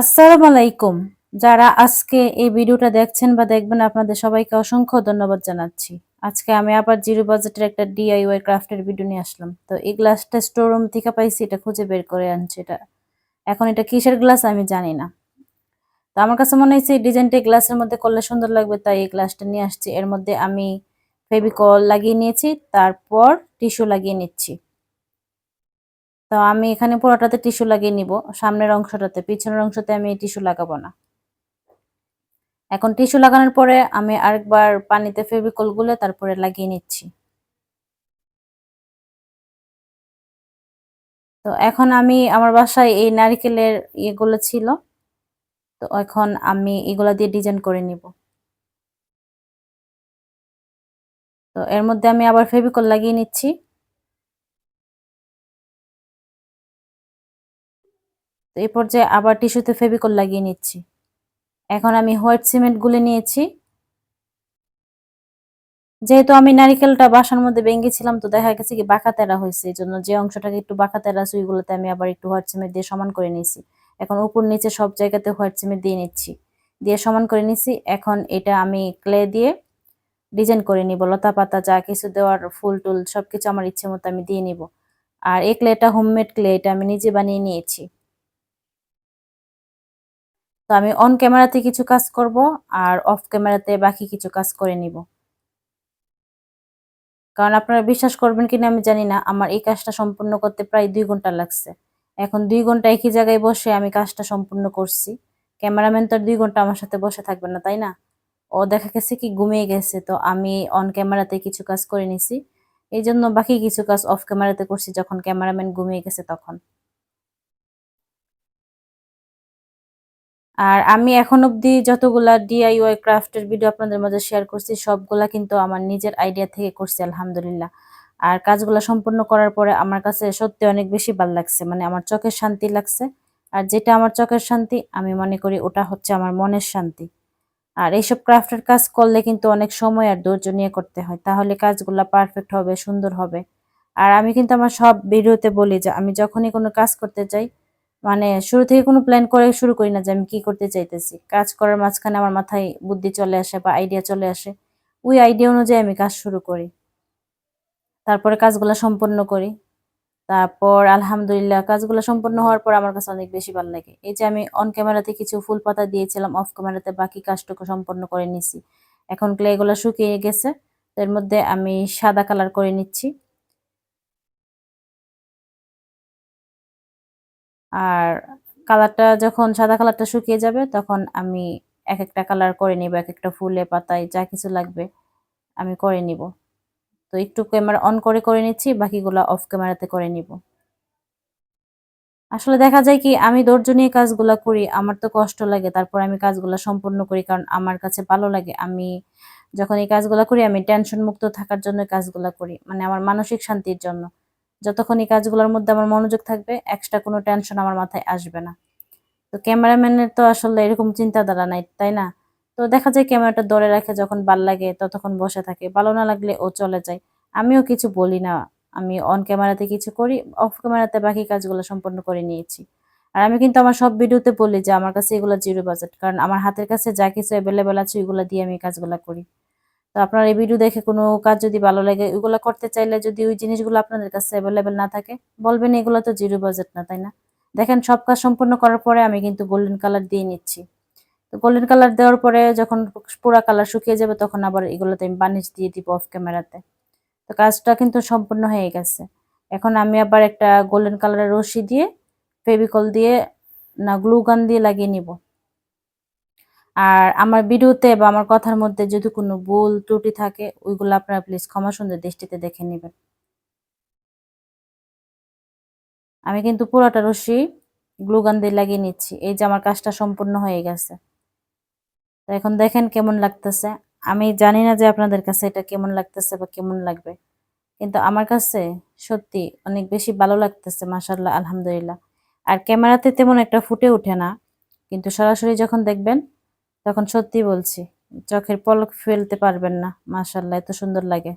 আসসালামু আলাইকুম। যারা আজকে এই ভিডিওটা দেখছেন বা দেখবেন, আপনাদের সবাইকে অসংখ্য ধন্যবাদ জানাচ্ছি। আজকে আমি আবার জিরো বাজেটের একটা ডিআইওয়াই ক্রাফটের ভিডিও নিয়ে আসলাম। তো এই গ্লাসটা স্টোর রুম থেকে পাইছি, এটা খুঁজে বের করে আনছি এটা। এখন এটা কিসের গ্লাস আমি জানি না। তো আমার কাছে মনে হয়েছে এই ডিজাইনটা গ্লাসের মধ্যে করলে সুন্দর লাগবে, তাই এই গ্লাসটা নিয়ে আসছি। এর মধ্যে আমি ফেবিকল লাগিয়ে নিয়েছি, তারপর টিস্যু লাগিয়ে নিচ্ছি। তো আমি এখানে পুরোটাতে টিস্যু লাগিয়ে নিব। সামনের অংশটাতে, পিছনের অংশতে আমি টিস্যু লাগাবো না। এখন টিস্যু লাগানোর পরে আমি আরেকবার পানিতে ফেভিকল গুলে তারপরে লাগিয়ে নিচ্ছি। তো এখন আমি, আমার বাসায় এই নারিকেলের ইয়েগুলো ছিল। তো এখন আমি এগুলো দিয়ে ডিজাইন করে নিব। তো এর মধ্যে আমি আবার ফেভিকল লাগিয়ে নিচ্ছি। তো এই পর্যায়ে আবার টিস্যুতে ফেভিকল লাগিয়ে নিচ্ছি। এখন আমি হোয়াইট সিমেন্ট গুলে নিয়েছি। যেহেতু আমি নারিকেলটা বাসার মধ্যে ভেঙেছিলাম তো দেখা গেছে কি বাঁকা তেরা হয়েছে, এই জন্য যে অংশটাকে একটু বাঁকা তেরা আছে, ওইগুলোতে আমি আবার একটু হোয়াইট সিমেন্ট দিয়ে সমান করে নিয়েছি। এখন উপর নিচে সব জায়গাতে হোয়াইট সিমেন্ট দিয়ে নিচ্ছি। দিয়ে সমান করে নিচ্ছি এখন এটা আমি ক্লে দিয়ে ডিজাইন করে নিব। লতা পাতা, যা কিছু দেওয়ার, ফুল টুল সব কিছু আমার ইচ্ছে মতো আমি দিয়ে নিব। আর এই ক্লেটা হোমমেড ক্লে, এটা আমি নিজে বানিয়ে নিয়েছি। তো আমি অন ক্যামেরাতে কিছু কাজ করব আর অফ ক্যামেরাতে বাকি কিছু কাজ করে নিব। কারণ আপনারা বিশ্বাস করবেন কিনা আমি জানি না, আমার এই কাজটা সম্পূর্ণ করতে প্রায় দুই ঘণ্টা লাগছে। এখন দুই ঘণ্টা একই জায়গায় বসে আমি কাজটা সম্পূর্ণ করছি। ক্যামেরাম্যান তো দুই ঘণ্টা আমার সাথে বসে থাকবে না, তাই না? ও দেখা গেছে কি ঘুমিয়ে গেছে, তো আমি অন ক্যামেরাতে কিছু কাজ করে নিছি। এই জন্য বাকি কিছু কাজ অফ ক্যামেরাতে করছি যখন ক্যামেরাম্যান ঘুমিয়ে গেছে তখন। আর আমি এখন অবধি যতগুলা ডিআইওয়াই ক্রাফটের ভিডিও আপনাদের মাঝে শেয়ার করছি, সবগুলা কিন্তু আমার নিজের আইডিয়া থেকে করছি, আলহামদুলিল্লাহ। আর কাজগুলো সম্পূর্ণ করার পরে আমার কাছে সত্যি অনেক বেশি ভালো লাগছে মানে আমার চোখের শান্তি লাগছে। আর যেটা আমার চোখের শান্তি, আমি মনে করি ওটা হচ্ছে আমার মনের শান্তি। আর এইসব ক্রাফটের কাজ করলে কিন্তু অনেক সময় আর ধৈর্য নিয়ে করতে হয়, তাহলে কাজগুলো পারফেক্ট হবে, সুন্দর হবে। আর আমি কিন্তু আমার সব ভিডিওতে বলি যে, আমি যখনই কোনো কাজ করতে চাই মানে শুরু থেকে কোনো প্ল্যান করে শুরু করি না যে আমি কি করতে চাইতেছি। কাজ করার মাঝখানে আমার মাথায় বুদ্ধি চলে আসে বা আইডিয়া চলে আসে। ওই আইডিয়া অনুযায়ী আমি কাজ শুরু করি। তারপরে কাজগুলো সম্পন্ন করি। তারপর আলহামদুলিল্লাহ কাজগুলো সম্পন্ন হওয়ার পর আমার কাছে অনেক বেশি ভালো লাগে। এই যে আমি অন ক্যামেরাতে কিছু ফুল পাতা দিয়েছিলাম অফ ক্যামেরাতে বাকি কাজটুকু সম্পন্ন করে নিছি। এখন ক্লেগুলো শুকিয়ে গেছে। এর মধ্যে আমি সাদা কালার করে নিচ্ছি। আর কালারটা যখন সাদা কালারটা শুকিয়ে যাবে, তখন আমি এক একটা কালার করে নিব এক একটা ফুলে, পাতায়, যা কিছু লাগবে আমি করে নিব। তো একটু ক্যামেরা অন করে করে নিচ্ছি, বাকিগুলো অফ ক্যামেরাতে করে নিব। আসলে দেখা যায় কি, আমি ধৈর্য নিয়ে কাজগুলো করি, আমার তো কষ্ট লাগে, তারপর আমি কাজগুলো সম্পূর্ণ করি, কারণ আমার কাছে ভালো লাগে। আমি যখন এই কাজগুলো করি, আমি টেনশন মুক্ত থাকার জন্য কাজগুলো করি মানে আমার মানসিক শান্তির জন্য। যতক্ষণ এই কাজগুলোর মধ্যে আমার মনোযোগ থাকবে এক্সট্রা কোনো টেনশন আমার মাথায় আসবে না। তো ক্যামেরাম্যানের তো আসলে এরকম চিন্তাধারা নাই, তাই না? তো দেখা যায় ক্যামেরাটা ধরে রাখে যখন ভালো লাগে, ততক্ষণ বসে থাকে, ভালো না লাগলে ও চলে যায়। আমিও কিছু বলি না, আমি অন ক্যামেরাতে কিছু করি অফ ক্যামেরাতে বাকি কাজগুলো সম্পন্ন করে নিয়েছি। আর আমি কিন্তু আমার সব ভিডিওতে বলি যে আমার কাছে এগুলো জিরো বাজেট কারণ আমার হাতের কাছে যা কিছু অ্যাভেলেবেল আছে ওইগুলো দিয়ে আমি কাজগুলো করি। তো আপনার এই ভিডিও দেখে কোনো কাজ যদি ভালো লাগে ওইগুলো করতে চাইলে যদি ওই জিনিসগুলো আপনাদের কাছে অ্যাভেলেবেল না থাকে, বলবেন এগুলো তো জিরো বাজেট না, তাই না? দেখেন, সব কাজ সম্পূর্ণ করার পরে আমি কিন্তু গোল্ডেন কালার দিয়ে নিচ্ছি। তো গোল্ডেন কালার দেওয়ার পরে যখন পুরা কালার শুকিয়ে যাবে, তখন আবার এগুলোতে আমি বানিশ দিয়ে দিব অফ ক্যামেরাতে তো কাজটা কিন্তু সম্পূর্ণ হয়ে গেছে। এখন আমি আবার একটা গোল্ডেন কালারের রশি দিয়ে ফেবিকল দিয়ে, না, গ্লু গান দিয়ে লাগিয়ে নিব। আর আমার ভিডিওতে বা আমার কথার মধ্যে যদি কোনো ভুল ত্রুটি থাকে, ওইগুলো আপনারা প্লিজ ক্ষমা সুন্দর দৃষ্টিতে দেখে নেবেন। আমি কিন্তু পুরোটা রশি গ্লুগান দিয়ে লাগিয়ে নিচ্ছি। এই যে আমার কাজটা সম্পূর্ণ হয়ে গেছে। তো এখন দেখেন কেমন লাগতেছে। আমি জানি না যে আপনাদের কাছে এটা কেমন লাগতেছে বা কেমন লাগবে। কিন্তু আমার কাছে সত্যি অনেক বেশি ভালো লাগতেছে মাসাল্লাহ আলহামদুলিল্লাহ। আর ক্যামেরাতে তেমন একটা ফুটে ওঠে না। কিন্তু সরাসরি যখন দেখবেন তখন সত্যি বলছি চোখের পলক ফেলতে পারবেন না মাসাল্লাহ এত সুন্দর লাগে।